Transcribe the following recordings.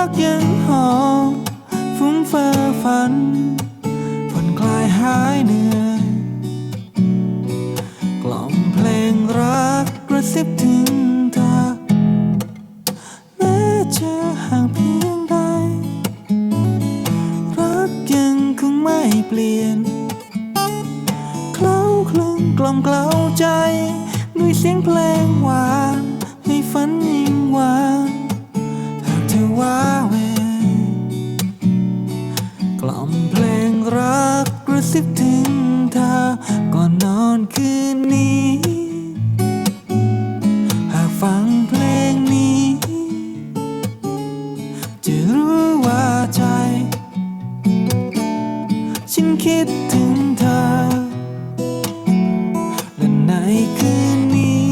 รักยังหอมฟุ้งเฟ้อฝันผ่อนคลายหายเหนื่อย กล่อมเพลงรักกระซิบถึงตาแม้จะห่างเพียงใด รักยังคงไม่เปลี่ยน เคล้าคลึงกล่อมเกล้าใจ ด้วยเสียงเพลงหวานให้ฝันยิ่ง รักกระซิบถึงเธอก่อนนอนคืนนี้ หากฟังเพลงนี้ จะรู้ว่าใจ ฉันคิดถึงเธอ และในคืนนี้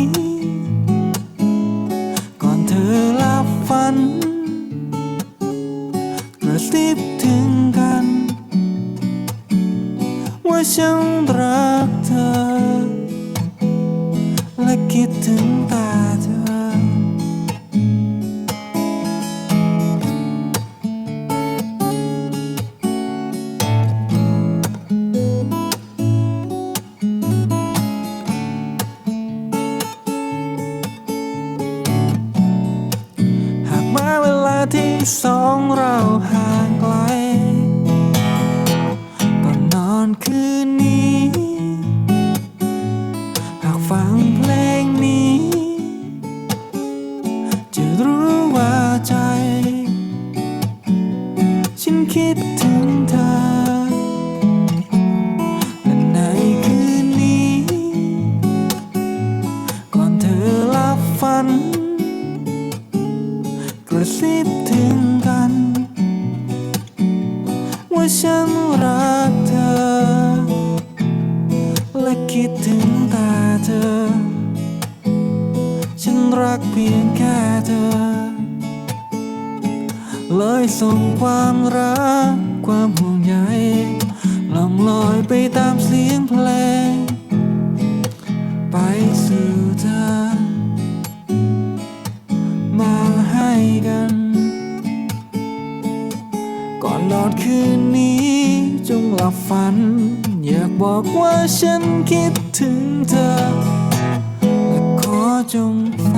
ก่อนเธอหลับฝันกระซิบ ว่าฉันรักเธอ และคิดถึงตาเธอ หากมาเวลาที่สองเราห่างไกล กระซิบถึงกัน ว่าฉันรักเธอ และคิดถึงตาเธอ ฉันรักเพียงแค่เธอ เลยส่งความรักความห่วงใยล่องลอยไปตามเสียงเพลง ก่อนนอนคืนนี้ จงหลับฝัน อยากบอกว่าฉันคิดถึงเธอ และขอจงฟั